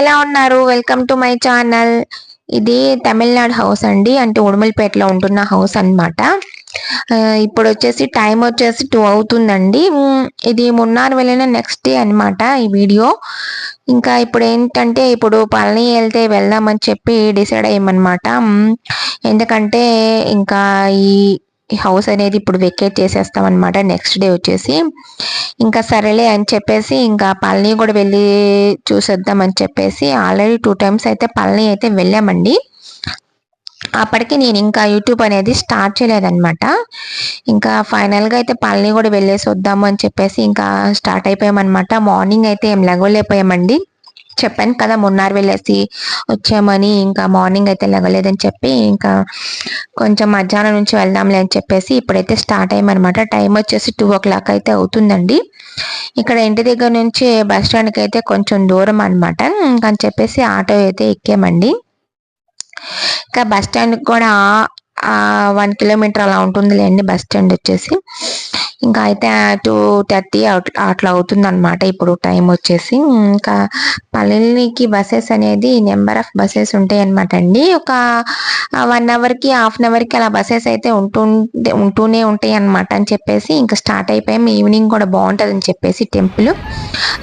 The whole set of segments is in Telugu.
ఎలా ఉన్నారు? వెల్కమ్ టు మై ఛానల్ ఇది తమిళనాడు హౌస్ అండి. అంటే ఉడుమల్పేటలో ఉంటున్న హౌస్ అన్నమాట. ఇప్పుడు వచ్చేసి టైం వచ్చేసి టూ అవుతుందండి. ఇది మున్నారు వెళ్ళిన నెక్స్ట్ డే అన్నమాట ఈ వీడియో ఇంకా ఇప్పుడు ఏంటంటే ఇప్పుడు పళని వెళ్తే వెళ్దామని చెప్పి డిసైడ్ అయ్యామన్నమాట. ఎందుకంటే ఇంకా ఈ ఈ హౌస్ అనేది ఇప్పుడు వెకేట్ చేసేస్తాం అనమాట నెక్స్ట్ డే వచ్చేసి ఇంకా సరేలే అని చెప్పేసి ఇంకా పళని కూడా వెళ్ళి చూసేద్దాం అని చెప్పేసి ఆల్రెడీ టూ టైమ్స్ అయితే పళని అయితే వెళ్ళామండి. అప్పటికి నేను ఇంకా యూట్యూబ్ అనేది స్టార్ట్ చేయలేదన్నమాట. ఇంకా ఫైనల్గా అయితే పళని కూడా వెళ్ళేసి వద్దాము అని చెప్పేసి ఇంకా స్టార్ట్ అయిపోయామన్నమాట. మార్నింగ్ అయితే ఏం లెగలేకపోయామండి చెప్పాను కదా మున్నారు వెళ్ళేసి వచ్చామని ఇంకా మార్నింగ్ అయితే లెగలేదని చెప్పి ఇంకా కొంచెం మధ్యాహ్నం నుంచి వెళ్దాంలే అని చెప్పేసి ఇప్పుడైతే స్టార్ట్ అయ్యామన్నమాట. టైం వచ్చేసి టూ ఓ క్లాక్ అయితే అవుతుందండి. ఇక్కడ ఇంటి దగ్గర నుంచి బస్ స్టాండ్కి అయితే కొంచెం దూరం అనమాట అని చెప్పేసి ఆటో అయితే ఎక్కామండి. ఇంకా బస్ స్టాండ్ కూడా వన్ కిలోమీటర్ అలా ఉంటుందిలేండి బస్ స్టాండ్ వచ్చేసి. ఇంకా అయితే టూ థర్టీ అట్లా అవుతుంది అనమాట ఇప్పుడు టైం వచ్చేసి. ఇంకా పల్లెలకి బస్సెస్ అనేది నెంబర్ ఆఫ్ బస్సెస్ ఉంటాయి అనమాట అండి. ఒక వన్ అవర్కి హాఫ్ అన్ అవర్కి అలా బస్సెస్ అయితే ఉంటూ ఉంటూనే ఉంటాయి అనమాట అని చెప్పేసి ఇంకా స్టార్ట్ అయిపోయాం ఈవినింగ్ కూడా బాగుంటుంది అని చెప్పేసి టెంపుల్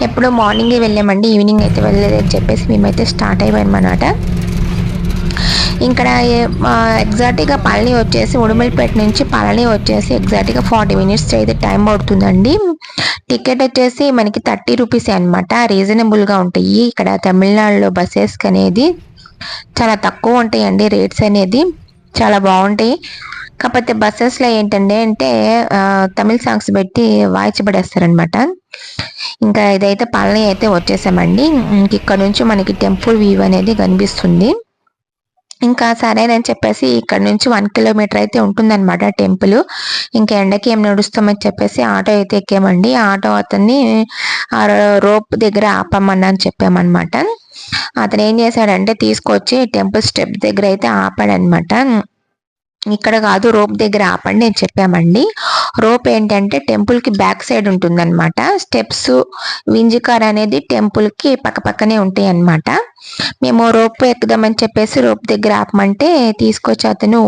ఎప్పుడో మార్నింగే వెళ్ళామండి ఈవినింగ్ అయితే వెళ్ళలేదని చెప్పేసి మేమైతే స్టార్ట్ అయిపోయాం అనమాట ఇక్కడ ఎగ్జాక్ట్గా పళని వచ్చేసి ఉడుమల్పేట నుంచి పళని వచ్చేసి ఎగ్జాక్ట్గా ఫార్టీ మినిట్స్ అయితే టైం పడుతుందండి. టికెట్ వచ్చేసి మనకి థర్టీ రూపీస్ అనమాట రీజనబుల్గా ఉంటాయి. ఇక్కడ తమిళనాడులో బస్సెస్కి అనేది చాలా తక్కువ ఉంటాయండి రేట్స్ అనేది. చాలా బాగుంటాయి. కాకపోతే బస్సెస్లో ఏంటంటే అంటే తమిళ సాంగ్స్ పెట్టి వాయించబడేస్తారనమాట ఇంకా ఇదైతే పళని అయితే వచ్చేసామండి. ఇంక ఇక్కడ నుంచి మనకి టెంపుల్ వ్యూ అనేది కనిపిస్తుంది. ఇంకా సరేనని చెప్పేసి ఇక్కడ నుంచి వన్ కిలోమీటర్ అయితే ఉంటుందన్నమాట టెంపుల్. ఇంకా ఎండకి ఏం నడుస్తామని చెప్పేసి ఆటో అయితే ఎక్కామండి. ఆటో అతన్ని ఆ రోప్ దగ్గర ఆపమన్నా అని చెప్పామన్నమాట. అతను ఏం చేశాడంటే తీసుకొచ్చి టెంపుల్ స్టెప్ దగ్గర అయితే ఆపాడనమాట ఇక్కడ కాదు రోప్ దగ్గర ఆపండి నేను చెప్పామండి. రోప్ ఏంటంటే టెంపుల్కి బ్యాక్ సైడ్ ఉంటుందన్నమాట. స్టెప్స్ వింజికార్ అనేది టెంపుల్కి పక్క పక్కనే ఉంటాయి అన్నమాట మేము రోప్ ఎక్కుదామని చెప్పేసి రోప్ దగ్గర ఆపమంటే తీసుకొచ్చి అతను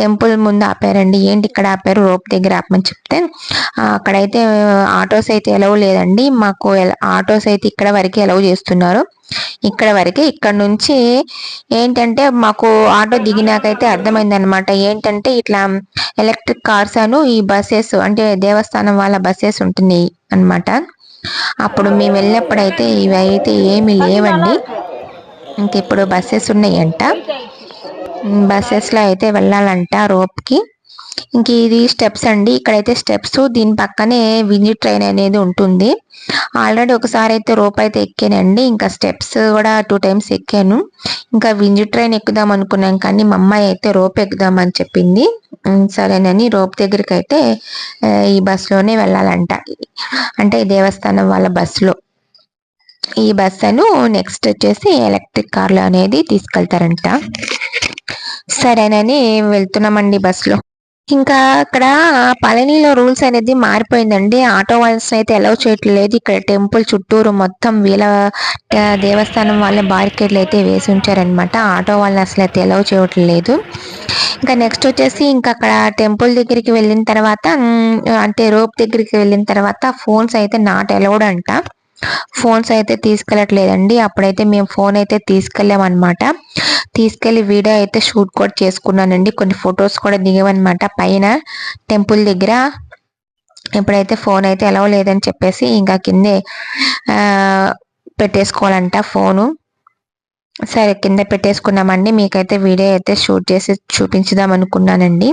టెంపుల్ ముందు ఆపారండి. ఏంటి ఇక్కడ ఆపారు? రోప్ దగ్గర ఆపమని చెప్తే అక్కడైతే ఆటోస్ అయితే ఎలవ్ లేదండి. మాకు ఆటోస్ అయితే ఇక్కడ వరకే ఎలవ్ చేస్తున్నారు. ఇక్కడ వరకే ఇక్కడ నుంచి ఏంటంటే మాకు ఆటో దిగినాకైతే అర్థమైంది అనమాట ఏంటంటే ఇట్లా ఎలక్ట్రిక్ కార్స్ అను ఈ బస్సెస్ అంటే దేవస్థానం వాళ్ళ బస్సెస్ ఉంటున్నాయి అన్నమాట. అప్పుడు మేము వెళ్ళినప్పుడైతే ఇవి అయితే ఏమీ లేవండి. ఇంక ఇప్పుడు బస్సెస్ ఉన్నాయంట. బస్సెస్లో అయితే వెళ్ళాలంట రోప్కి. ఇంక ఇది స్టెప్స్ అండి. ఇక్కడైతే స్టెప్స్ దీని పక్కనే వింజి ట్రైన్ అనేది ఉంటుంది. ఆల్రెడీ ఒకసారి అయితే రోప్ అయితే ఎక్కానండి. ఇంకా స్టెప్స్ కూడా టూ టైమ్స్ ఎక్కాను. ఇంకా వింజి ట్రైన్ ఎక్కుదాం అనుకున్నాం కానీ మా అమ్మాయి అయితే రోప్ ఎక్కుదామని చెప్పింది. సరేనని రోప్ దగ్గరికి అయితే ఈ బస్సులోనే వెళ్ళాలంట. అంటే దేవస్థానం వాళ్ళ బస్సులో ఈ బస్సును నెక్స్ట్ వచ్చేసి ఎలక్ట్రిక్ కార్లు అనేది తీసుకెళ్తారంట. సరేనని వెళ్తున్నామండి బస్సులో. ఇంకా అక్కడ పళనిలో రూల్స్ అనేది మారిపోయిందండి. ఆటో వాళ్ళని అయితే అలౌ చేయట్లేదు. ఇక్కడ టెంపుల్ చుట్టూరు మొత్తం వీళ్ళ దేవస్థానం వాళ్ళ బారికేడ్లు అయితే వేసి ఉంచారనమాట ఆటో వాళ్ళని అసలు అయితే అలౌ చేయట్లేదు. ఇంకా నెక్స్ట్ వచ్చేసి ఇంకా అక్కడ టెంపుల్ దగ్గరికి వెళ్ళిన తర్వాత అంటే రోప్ దగ్గరికి వెళ్ళిన తర్వాత ఫోన్స్ అయితే నాట్ అలౌడ్ అంట. ఫోన్స్ అయితే తీసుకెళ్ళట్లేదండి. అప్పుడైతే మేము ఫోన్ అయితే తీసుకెళ్ళామన్నమాట. తీసుకెళ్ళి వీడియో అయితే షూట్ కూడా చేసుకున్నానండి. కొన్ని ఫొటోస్ కూడా దిగామన్నమాట పైన టెంపుల్ దగ్గర. ఇప్పుడైతే ఫోన్ అయితే ఎలా లేదని చెప్పేసి ఇంకా కిందే పెట్టేసుకోవాలంట ఫోను. సరే కింద పెట్టేసుకున్నామండి. మీకైతే వీడియో అయితే షూట్ చేసి చూపించుదాం అనుకున్నానండి.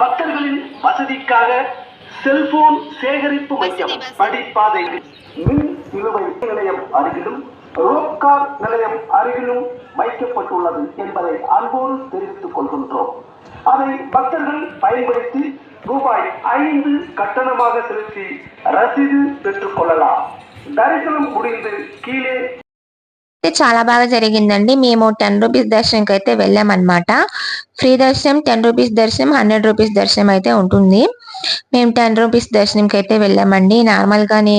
பக்தர்களின் வசதிக்காக செல்போன் சேகரிப்பு மையம் படிப்பாதை மின் நிலுவை நிலையம் அருகிலும் ரோப்கார் நிலையம் அருகிலும் வைக்கப்பட்டுள்ளது என்பதை அன்போடு தெரிவித்துக் கொள்கின்றோம். அதை பக்தர்கள் பயன்படுத்தி ரூபாய் ஐந்து கட்டணமாக செலுத்தி ரசீது பெற்றுக் கொள்ளலாம். தரிசனம் முடிந்து கீழே అయితే చాలా బాగా జరిగిందండి. మేము టెన్ రూపీస్ దర్శనంకి అయితే వెళ్ళామన్నమాట. ఫ్రీ దర్శనం టెన్ రూపీస్ దర్శనం హండ్రెడ్ రూపీస్ దర్శనం అయితే ఉంటుంది. మేము టెన్ రూపీస్ దర్శనంకి అయితే వెళ్ళామండి. నార్మల్గానే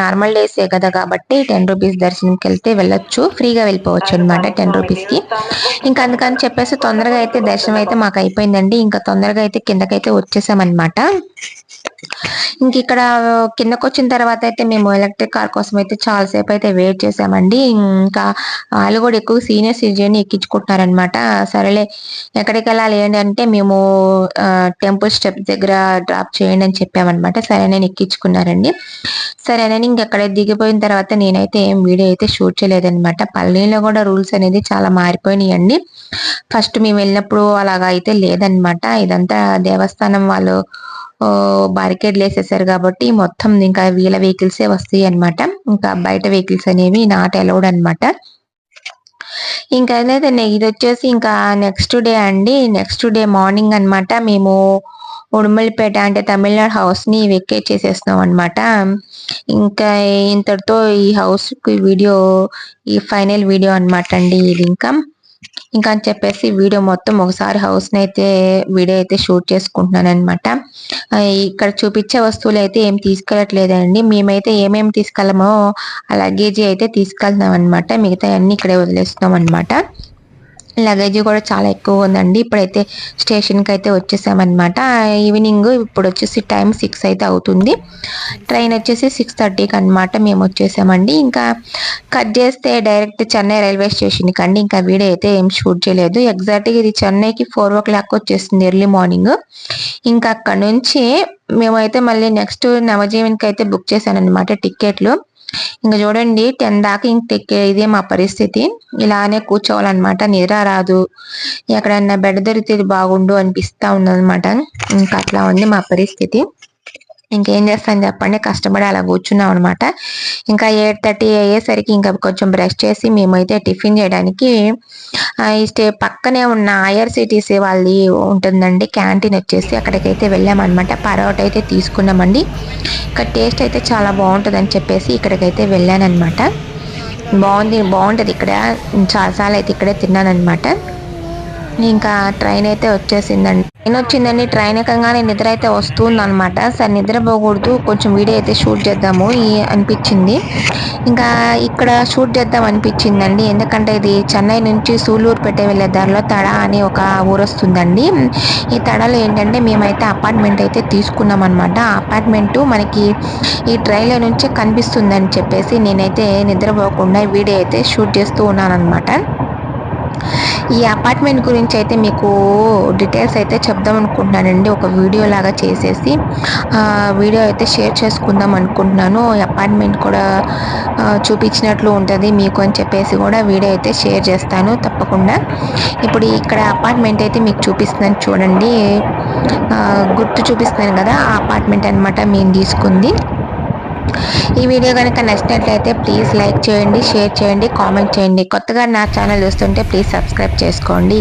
నార్మల్ డేసే కదా కాబట్టి టెన్ రూపీస్ దర్శనంకి వెళ్తే వెళ్ళొచ్చు. ఫ్రీగా వెళ్ళిపోవచ్చు అనమాట టెన్ రూపీస్కి ఇంకా అందుకని చెప్పేసి తొందరగా అయితే దర్శనం అయితే మాకు అయిపోయిందండి. ఇంకా తొందరగా అయితే కిందకైతే వచ్చేసామన్నమాట. ఇంక ఇక్కడ కిందకు వచ్చిన తర్వాత అయితే మేము ఎలక్ట్రిక్ కార్ కోసం అయితే చాలా సేపు అయితే వెయిట్ చేసామండి. ఇంకా వాళ్ళు కూడా ఎక్కువ సీనియర్ సిటిజన్ ఎక్కించుకుంటున్నారనమాట సరేలే ఎక్కడికి వెళ్ళాలి ఏంటి అంటే మేము టెంపుల్ స్టెప్ దగ్గర డ్రాప్ చేయండి అని చెప్పామన్నమాట. సరే నేను ఎక్కించుకున్నారండి సరే నేను ఇంకెక్కడ దిగిపోయిన తర్వాత నేనైతే ఏం వీడియో అయితే షూట్ చేయలేదనమాట పల్లెల్లో కూడా రూల్స్ అనేది చాలా మారిపోయినాయండి. ఫస్ట్ మేము వెళ్ళినప్పుడు అలాగా అయితే లేదనమాట ఇదంతా దేవస్థానం వాళ్ళు బారికేడ్లు వేసేసారు కాబట్టి మొత్తం ఇంకా వీళ్ళ వెహికల్సే వస్తాయి అన్నమాట. ఇంకా బయట వెహికల్స్ అనేవి నాట్ అలౌడ్ అనమాట ఇంకా అయితే ఇది వచ్చేసి ఇంకా నెక్స్ట్ డే అండి. నెక్స్ట్ డే మార్నింగ్ అన్నమాట మేము ఉడుమల్పేట అంటే తమిళనాడు హౌస్ని వెకేట్ చేసేస్తున్నాం అనమాట ఇంకా ఇంతటితో ఈ హౌస్కి వీడియో ఈ ఫైనల్ వీడియో అన్నమాట అండి ఇది ఇంకా. ఇంకా అని చెప్పేసి వీడియో మొత్తం ఒకసారి హౌస్ని అయితే వీడియో అయితే షూట్ చేసుకుంటున్నాను అనమాట ఇక్కడ చూపించే వస్తువులు అయితే ఏం తీసుకెళ్ళట్లేదండి. మేమైతే ఏమేమి తీసుకెళ్ళమో ఆ లగేజీ అయితే తీసుకెళ్తున్నాం అనమాట మిగతా అన్ని ఇక్కడే వదిలేస్తున్నాం అనమాట లగేజ్ కూడా చాలా ఎక్కువ ఉందండి. ఇప్పుడైతే స్టేషన్కి అయితే వచ్చేసామన్నమాట ఈవినింగ్ ఇప్పుడు వచ్చేసి టైం సిక్స్ అయితే అవుతుంది. ట్రైన్ వచ్చేసి సిక్స్ థర్టీకి అనమాట మేము వచ్చేసామండి. ఇంకా కట్ చేస్తే డైరెక్ట్ చెన్నై రైల్వే స్టేషన్కి అండి. ఇంకా వీడియో అయితే ఏం షూట్ చేయలేదు. ఎగ్జాక్ట్గా ఇది చెన్నైకి ఫోర్ ఓ క్లాక్ వచ్చేసింది ఎర్లీ మార్నింగ్. ఇంకా అక్కడ నుంచి మేమైతే మళ్ళీ నెక్స్ట్ నవజీవన్కి అయితే బుక్ చేశాను అనమాట టికెట్లు ఇంకా చూడండి టెన్ దాకా ఇంక ఇదే మా పరిస్థితి. ఇలానే కూర్చోవాలన్నమాట. నిద్ర రాదు. ఎక్కడన్నా బెడ్ దొరికితే బాగుండు అనిపిస్తా ఉందన్నమాట ఇంకా అట్లా ఉంది మా పరిస్థితి. ఇంకేం చేస్తాను చెప్పండి. కష్టపడి అలా కూర్చున్నాం అనమాట ఇంకా ఎయిట్ థర్టీ అయ్యేసరికి ఇంకా కొంచెం బ్రష్ చేసి మేమైతే టిఫిన్ చేయడానికి ఇస్తే స్టే పక్కనే ఉన్న ఐఆర్సిటీసీ వాళ్ళది ఉంటుందండి క్యాంటీన్ వచ్చేసి అక్కడికైతే వెళ్ళామన్నమాట పరోటా అయితే తీసుకున్నామండి. ఇక్కడ టేస్ట్ అయితే చాలా బాగుంటుంది అని చెప్పేసి ఇక్కడికైతే వెళ్ళానమాట బాగుంది బాగుంటుంది ఇక్కడ. చాలాసార్లు అయితే ఇక్కడే తిన్నాను అనమాట ఇంకా ట్రైన్ అయితే వచ్చేసిందండి. ట్రైన్ వచ్చిందండి. ట్రైన్ ఎక్కగానే నిద్ర అయితే వస్తుంది అనమాట సరే నిద్రపోకూడదు కొంచెం వీడియో అయితే షూట్ చేద్దాము. ఈ అనిపించింది. ఇంకా ఇక్కడ షూట్ చేద్దాం అనిపించిందండి. ఎందుకంటే ఇది చెన్నై నుంచి సూలూరు పెట్టే వెళ్ళే దారిలో తడ అని ఒక ఊరు వస్తుందండి. ఈ తడలో ఏంటంటే మేమైతే అపార్ట్మెంట్ అయితే తీసుకున్నాం అనమాట అపార్ట్మెంట్ మనకి ఈ ట్రైన్లో నుంచి కనిపిస్తుందని చెప్పేసి నేనైతే నిద్రపోకుండా వీడియో అయితే షూట్ చేస్తూ ఉన్నాను అనమాట ఈ అపార్ట్మెంట్ గురించి అయితే మీకు డీటెయిల్స్ అయితే చెప్దాం అనుకుంటున్నానండి. ఒక వీడియో లాగా చేసేసి వీడియో అయితే షేర్ చేసుకుందాం అనుకుంటున్నాను. అపార్ట్మెంట్ కూడా చూపించినట్లు ఉంటుంది మీకు అని చెప్పేసి కూడా వీడియో అయితే షేర్ చేస్తాను తప్పకుండా. ఇప్పుడు ఇక్కడ అపార్ట్మెంట్ అయితే మీకు చూపిస్తున్నాను చూడండి. గుర్తు చూపిస్తున్నాను కదా ఆ అపార్ట్మెంట్ అనమాట మేము తీసుకుంది. ఈ వీడియో కనుక నచ్చినట్లయితే ప్లీజ్ లైక్ చేయండి షేర్ చేయండి కామెంట్ చేయండి. కొత్తగా నా ఛానల్ చూస్తుంటే ప్లీజ్ సబ్స్క్రైబ్ చేసుకోండి.